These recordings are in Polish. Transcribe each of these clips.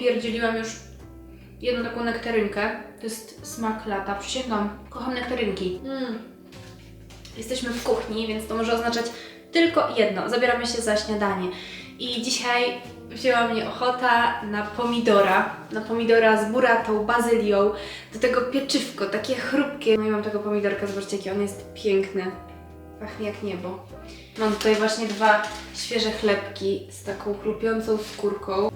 napierdzieliłam już jedną taką nektarynkę. To jest smak lata, przysięgam. Kocham nektarynki. Mm. Jesteśmy w kuchni, więc to może oznaczać tylko jedno. Zabieramy się za śniadanie. I dzisiaj wzięła mnie ochota na pomidora. Na pomidora z buratą, bazylią. Do tego pieczywko, takie chrupkie. No i mam tego pomidorka, zobaczcie jaki on jest piękny. Pachnie jak niebo. Mam tutaj właśnie dwa świeże chlebki z taką chrupiącą skórką.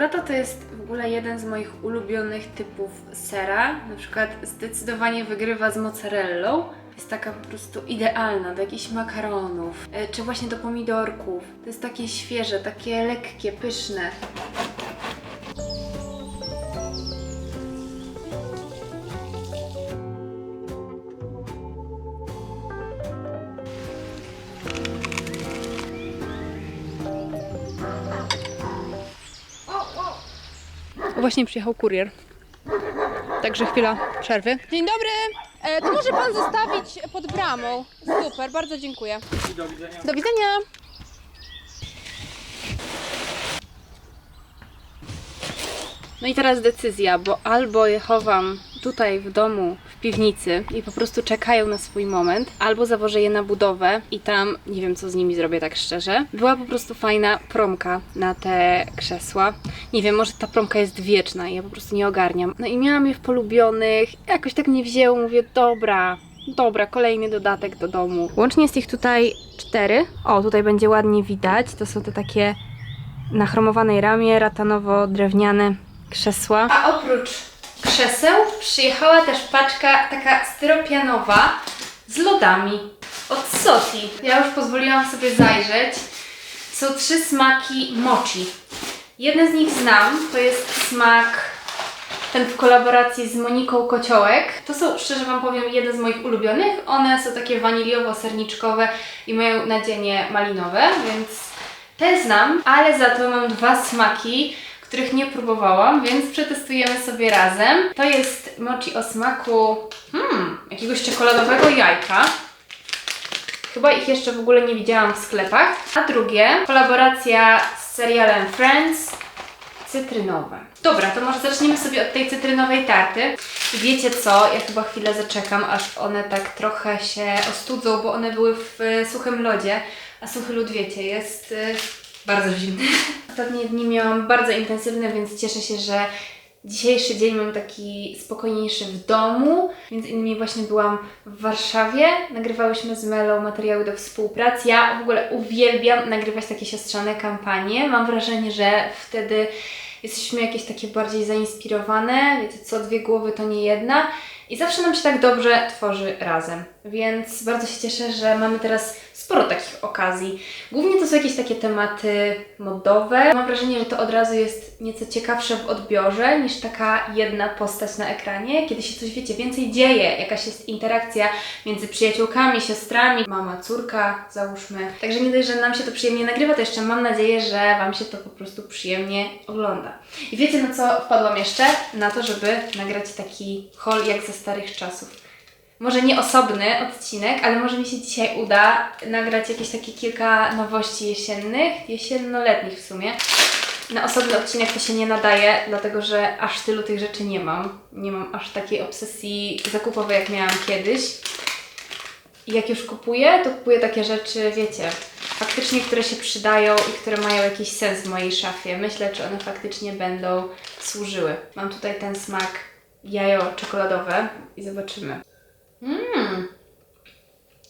Burrata to jest w ogóle jeden z moich ulubionych typów sera. Na przykład zdecydowanie wygrywa z mozzarellą. Jest taka po prostu idealna do jakichś makaronów, e, czy właśnie do pomidorków. To jest takie świeże, takie lekkie, pyszne. Właśnie przyjechał kurier. Także chwila przerwy. Dzień dobry. E, to może pan zostawić pod bramą. Super, bardzo dziękuję. Do widzenia. Do widzenia. No i teraz decyzja, bo albo je chowam tutaj w domu, w piwnicy i po prostu czekają na swój moment, albo zawożę je na budowę i tam nie wiem co z nimi zrobię tak szczerze. Była po prostu fajna promka na te krzesła. Nie wiem, może ta promka jest wieczna i ja po prostu nie ogarniam. No i miałam je w polubionych, jakoś tak mnie wzięło, mówię dobra, Dobra, kolejny dodatek do domu. Łącznie jest ich tutaj cztery. O, tutaj będzie ładnie widać. To są te takie na chromowanej ramie, ratanowo-drewniane krzesła. A oprócz krzeseł przyjechała też paczka taka styropianowa z lodami od Soti. Ja już pozwoliłam sobie zajrzeć. Są trzy smaki mochi. Jeden z nich znam, to jest smak ten w kolaboracji z Moniką Kociołek. To są, szczerze Wam powiem, jeden z moich ulubionych. One są takie waniliowo-serniczkowe i mają nadzienie malinowe, więc te znam, ale za to mam dwa smaki, których nie próbowałam, więc przetestujemy sobie razem. To jest mochi o smaku hmm, jakiegoś czekoladowego jajka. Chyba ich jeszcze w ogóle nie widziałam w sklepach. A drugie, kolaboracja z serialem Friends, cytrynowe. Dobra, to może zaczniemy sobie od tej cytrynowej tarty. Wiecie co, ja chyba chwilę zaczekam, aż one tak trochę się ostudzą, bo one były w e, suchym lodzie, a suchy lód, wiecie, jest e, bardzo zimny. Ostatnie dni miałam bardzo intensywne, więc cieszę się, że Dzisiejszy dzień mam taki spokojniejszy w domu, między innymi właśnie byłam w Warszawie, nagrywałyśmy z Melą materiały do współpracy. Ja w ogóle uwielbiam nagrywać takie siostrzane kampanie. Mam wrażenie, że wtedy jesteśmy jakieś takie bardziej zainspirowane, wiecie co, dwie głowy to nie jedna i zawsze nam się tak dobrze tworzy razem. Więc bardzo się cieszę, że mamy teraz sporo takich okazji. Głównie to są jakieś takie tematy modowe. Mam wrażenie, że to od razu jest nieco ciekawsze w odbiorze niż taka jedna postać na ekranie, kiedy się coś, wiecie, więcej dzieje, jakaś jest interakcja między przyjaciółkami, siostrami, mama, córka, załóżmy. Także nie dość, że nam się to przyjemnie nagrywa, to jeszcze mam nadzieję, że Wam się to po prostu przyjemnie ogląda. I wiecie na co wpadłam jeszcze? Na to, żeby nagrać taki haul jak ze starych czasów może nie osobny odcinek, ale może mi się dzisiaj uda nagrać jakieś takie kilka nowości jesiennych, jesiennoletnich w sumie. Na osobny odcinek to się nie nadaje, dlatego że aż tylu tych rzeczy nie mam. Nie mam aż takiej obsesji zakupowej, jak miałam kiedyś. I jak już kupuję, to kupuję takie rzeczy, wiecie, faktycznie, które się przydają i które mają jakiś sens w mojej szafie. Myślę, czy one faktycznie będą służyły. Mam tutaj ten smak jajo czekoladowe i zobaczymy. Mmm.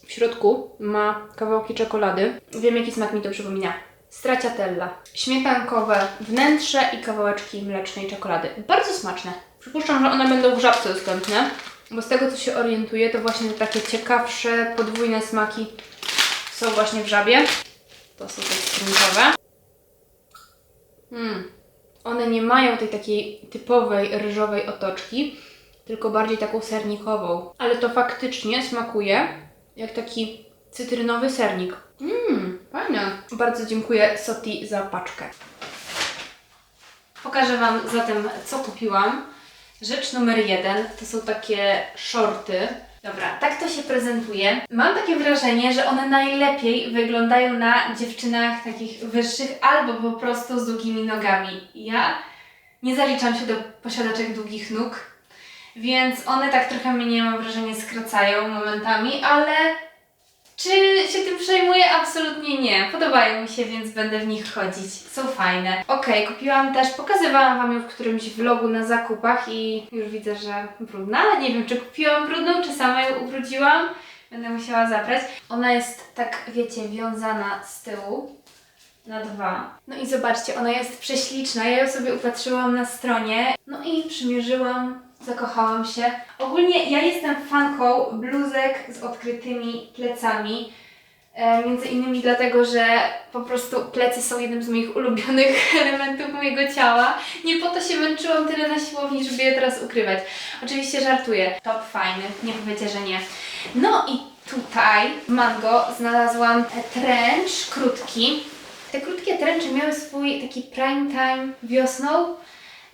W środku ma kawałki czekolady. Wiem, jaki smak mi to przypomina. Stracciatella. Śmietankowe wnętrze i kawałeczki mlecznej czekolady. Bardzo smaczne. Przypuszczam, że one będą w żabce dostępne, bo z tego, co się orientuję, to właśnie takie ciekawsze, podwójne smaki są właśnie w żabie. To są te skrzynkowe. Mm. One nie mają tej takiej typowej ryżowej otoczki, tylko bardziej taką sernikową. Ale to faktycznie smakuje jak taki cytrynowy sernik. Mmm, fajne. Bardzo dziękuję Soti za paczkę. Pokażę Wam zatem, co kupiłam. Rzecz numer jeden to są takie shorty Dobra, tak to się prezentuje. Mam takie wrażenie, że one najlepiej wyglądają na dziewczynach takich wyższych albo po prostu z długimi nogami. Ja nie zaliczam się do posiadaczek długich nóg, więc one tak trochę mnie, mam wrażenie, skracają momentami, ale czy się tym przejmuję? Absolutnie nie. Podobają mi się, więc będę w nich chodzić. Są fajne. Okej, kupiłam też, pokazywałam Wam ją w którymś vlogu na zakupach i już widzę, że brudna, nie wiem, czy kupiłam brudną, czy sama ją ubrudziłam. Będę musiała zabrać. Ona jest tak, wiecie, wiązana z tyłu na dwa. No i zobaczcie, ona jest prześliczna. Ja ją sobie upatrzyłam na stronie. No i przymierzyłam, zakochałam się. Ogólnie ja jestem fanką bluzek z odkrytymi plecami. E, między innymi dlatego, że po prostu plecy są jednym z moich ulubionych elementów mojego ciała. Nie po to się męczyłam tyle na siłowni, żeby je teraz ukrywać. Oczywiście żartuję. Top fajny, nie powiecie, że nie. No i tutaj w Mango znalazłam trench krótki. Te krótkie trencze miały swój taki prime time wiosną.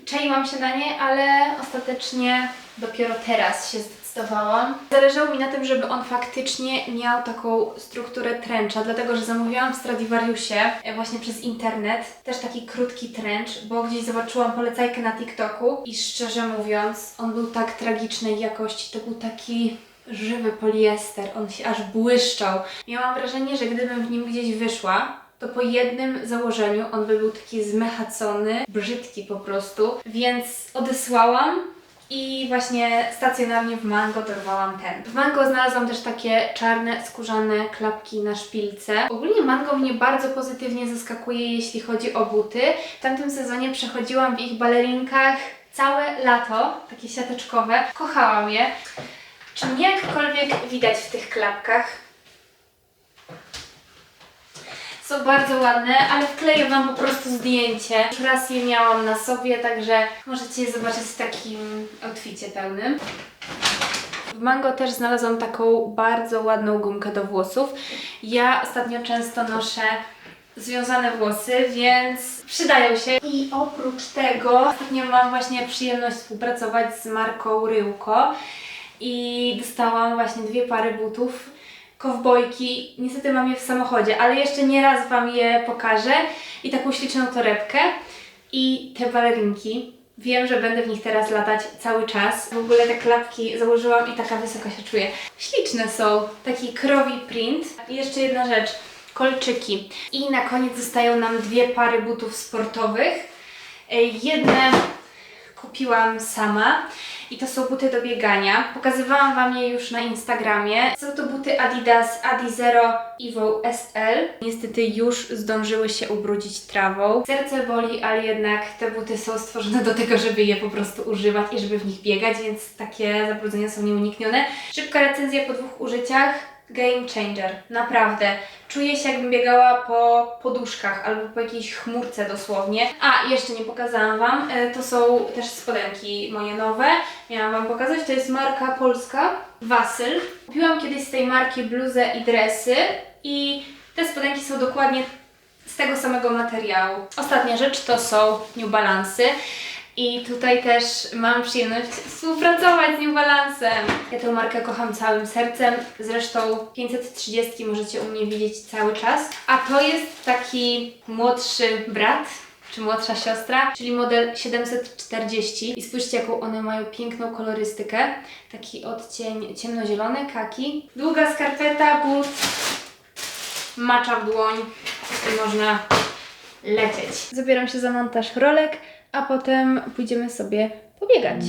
Czaiłam się na nie, ale ostatecznie dopiero teraz się zdecydowałam. Zależało mi na tym, żeby on faktycznie miał taką strukturę trencha, dlatego że zamówiłam w Stradivariusie e, właśnie przez internet też taki krótki trench, bo gdzieś zobaczyłam polecajkę na TikToku i szczerze mówiąc, on był tak tragicznej jakości. To był taki żywy poliester, on się aż błyszczał. Miałam wrażenie, że gdybym w nim gdzieś wyszła, to po jednym założeniu on by był taki zmechacony, brzydki po prostu, więc odesłałam i właśnie stacjonarnie w Mango dorwałam ten. W Mango znalazłam też takie czarne, skórzane klapki na szpilce. Ogólnie Mango mnie bardzo pozytywnie zaskakuje, jeśli chodzi o buty. W tamtym sezonie przechodziłam w ich balerinkach całe lato, takie siateczkowe. Kochałam je. Czy mnie jakkolwiek widać w tych klapkach? Są bardzo ładne, ale wkleję Wam po prostu zdjęcie. Już raz je miałam na sobie, także możecie je zobaczyć w takim outficie pełnym. W Mango też znalazłam taką bardzo ładną gumkę do włosów. Ja ostatnio często noszę związane włosy, więc przydają się. I oprócz tego ostatnio mam właśnie przyjemność współpracować z marką Ryłko i dostałam właśnie dwie pary butów kowbojki. Niestety mam je w samochodzie, ale jeszcze nie raz Wam je pokażę. I taką śliczną torebkę. I te balerinki. Wiem, że będę w nich teraz latać cały czas. W ogóle te klapki założyłam i taka wysoka się czuję. Śliczne są. Taki krowi print. I jeszcze jedna rzecz. Kolczyki. I na koniec zostają nam dwie pary butów sportowych. Jedne kupiłam sama i to są buty do biegania. Pokazywałam Wam je już na Instagramie. Są to buty Adidas Adizero Evo SL. Niestety już zdążyły się ubrudzić trawą. Serce boli, ale jednak te buty są stworzone do tego, żeby je po prostu używać i żeby w nich biegać, więc takie zabrudzenia są nieuniknione. Szybka recenzja po dwóch użyciach. Game changer, naprawdę. Czuję się jakbym biegała po poduszkach albo po jakiejś chmurce dosłownie. A, jeszcze nie pokazałam Wam, e, to są też spodenki moje nowe. Miałam Wam pokazać, to jest marka polska, Wasyl. Kupiłam kiedyś z tej marki bluzę i dresy i te spodenki są dokładnie z tego samego materiału. Ostatnia rzecz to są New Balance'y. I tutaj też mam przyjemność współpracować z New Balance'em. Ja tę markę kocham całym sercem. Zresztą 530 możecie u mnie widzieć cały czas. A to jest taki młodszy brat, czy młodsza siostra, czyli model 740. I spójrzcie, jaką one mają piękną kolorystykę. Taki odcień ciemnozielony, kaki. Długa skarpeta, but, macza w dłoń i można lecieć. Zabieram się za montaż rolek, a potem pójdziemy sobie pobiegać.